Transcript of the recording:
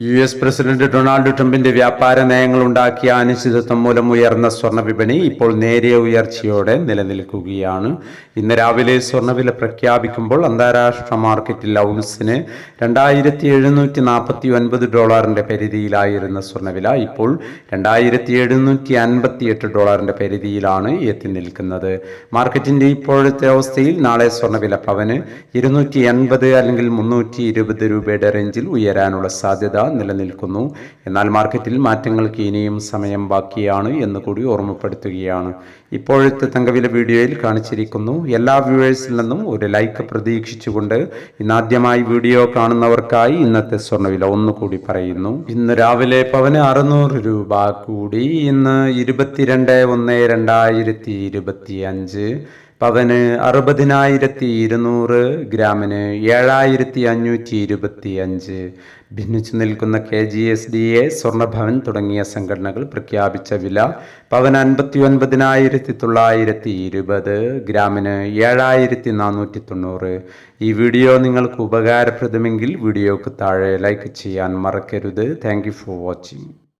U S president Donald ട്രംപിന്റെ വ്യാപാര നയങ്ങൾ ഉണ്ടാക്കിയ അനിശ്ചിതത്വം മൂലം ഉയർന്ന സ്വർണ വിപണി ഇപ്പോൾ നേരിയ ഉയർച്ചയോടെ നിലനിൽക്കുകയാണ്. ഇന്ന് രാവിലെ സ്വർണവില പ്രഖ്യാപിക്കുമ്പോൾ അന്താരാഷ്ട്ര മാർക്കറ്റിൽ ഔൺസിന് രണ്ടായിരത്തി എഴുന്നൂറ്റി നാൽപ്പത്തി ഒൻപത് ഡോളറിന്റെ പരിധിയിലായിരുന്ന സ്വർണവില ഇപ്പോൾ രണ്ടായിരത്തി എഴുന്നൂറ്റി അൻപത്തി എട്ട് ഡോളറിന്റെ പരിധിയിലാണ് എത്തി നിൽക്കുന്നത്. മാർക്കറ്റിന്റെ ഇപ്പോഴത്തെ അവസ്ഥയിൽ നാളെ സ്വർണവില പവന് ഇരുന്നൂറ്റി എൺപത് അല്ലെങ്കിൽ മുന്നൂറ്റി ഇരുപത് രൂപയുടെ റേഞ്ചിൽ ഉയരാനുള്ള സാധ്യത നിലനിൽക്കുന്നു. എന്നാൽ മാർക്കറ്റിൽ മാറ്റങ്ങൾക്ക് ഇനിയും സമയം ബാക്കിയാണ് എന്ന് കൂടി ഓർമ്മപ്പെടുത്തുകയാണ്. ഇപ്പോഴത്തെ തങ്കവില വീഡിയോയിൽ കാണിച്ചിരിക്കുന്നു. എല്ലാ വ്യൂവേഴ്സിൽ നിന്നും ഒരു ലൈക്ക് പ്രതീക്ഷിച്ചുകൊണ്ട് ഇന്നാദ്യമായി വീഡിയോ കാണുന്നവർക്കായി ഇന്നത്തെ സ്വർണവില ഒന്നുകൂടി പറയുന്നു. ഇന്ന് രാവിലെ പവന് അറുന്നൂറ് രൂപ കൂടി. ഇന്ന് ഇരുപത്തിരണ്ട് ഒന്ന് രണ്ടായിരത്തി ഇരുപത്തി അഞ്ച് പവന് അറുപതിനായിരത്തി ഇരുന്നൂറ് ഗ്രാമിന് ഏഴായിരത്തി അഞ്ഞൂറ്റി ഇരുപത്തി അഞ്ച് ഭിന്നിച്ചു നിൽക്കുന്ന K G S D A സ്വർണഭവൻ തുടങ്ങിയ സംഘടനകൾ പ്രഖ്യാപിച്ച വില പവൻ അൻപത്തി ഒൻപതിനായിരത്തി തൊള്ളായിരത്തി ഇരുപത് ഗ്രാമിന് ഏഴായിരത്തി നാനൂറ്റി തൊണ്ണൂറ് ഈ വീഡിയോ നിങ്ങൾക്ക് ഉപകാരപ്രദമെങ്കിൽ വീഡിയോക്ക് താഴെ ലൈക്ക് ചെയ്യാൻ മറക്കരുത്. Thank for watching